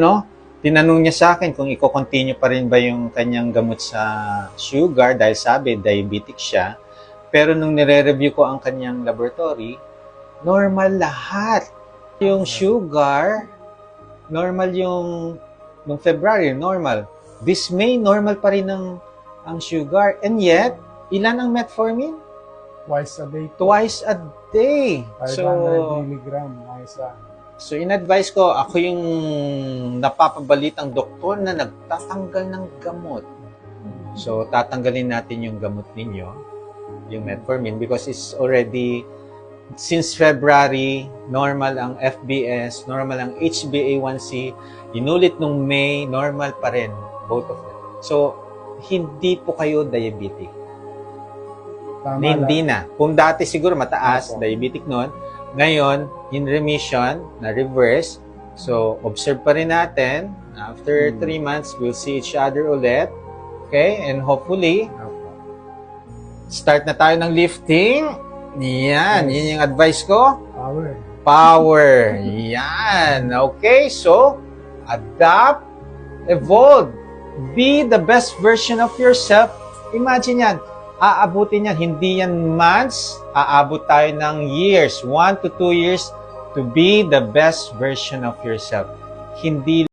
no? Tinanong niya sa akin kung i-continue pa rin ba yung kanyang gamot sa sugar dahil sabi diabetic siya. Pero nung nire-review ko ang kanyang laboratory, normal lahat. Yung sugar, normal yung nung February, normal. This May, normal pa rin ang, ang sugar. And yet, ilan ang metformin? Twice a day. Twice a day. 500 So, milligram na isa. So in-advise ko, ako yung napapabalitang doktor na nagtatanggal ng gamot. So tatanggalin natin yung gamot ninyo, yung metformin, because it's already, since February, normal ang FBS, normal ang HbA1c, inulit nung May, normal pa rin, both of them. So, hindi po kayo diabetic. Tama Hindi na. Kung dati siguro mataas, Opo. diabetic noon, ngayon, in remission, na reverse. So, observe pa rin natin. After Hmm. 3 months, we'll see each other ulit. Okay? And hopefully, start na tayo ng lifting. Yan. Yes. Yun yung advice ko. Power. Power. Yan. Okay? So, adapt, evolve. Be the best version of yourself. Imagine yan. Aabutin yan. Hindi yan months. Aabot tayo ng years. One to two years to be the best version of yourself. Hindi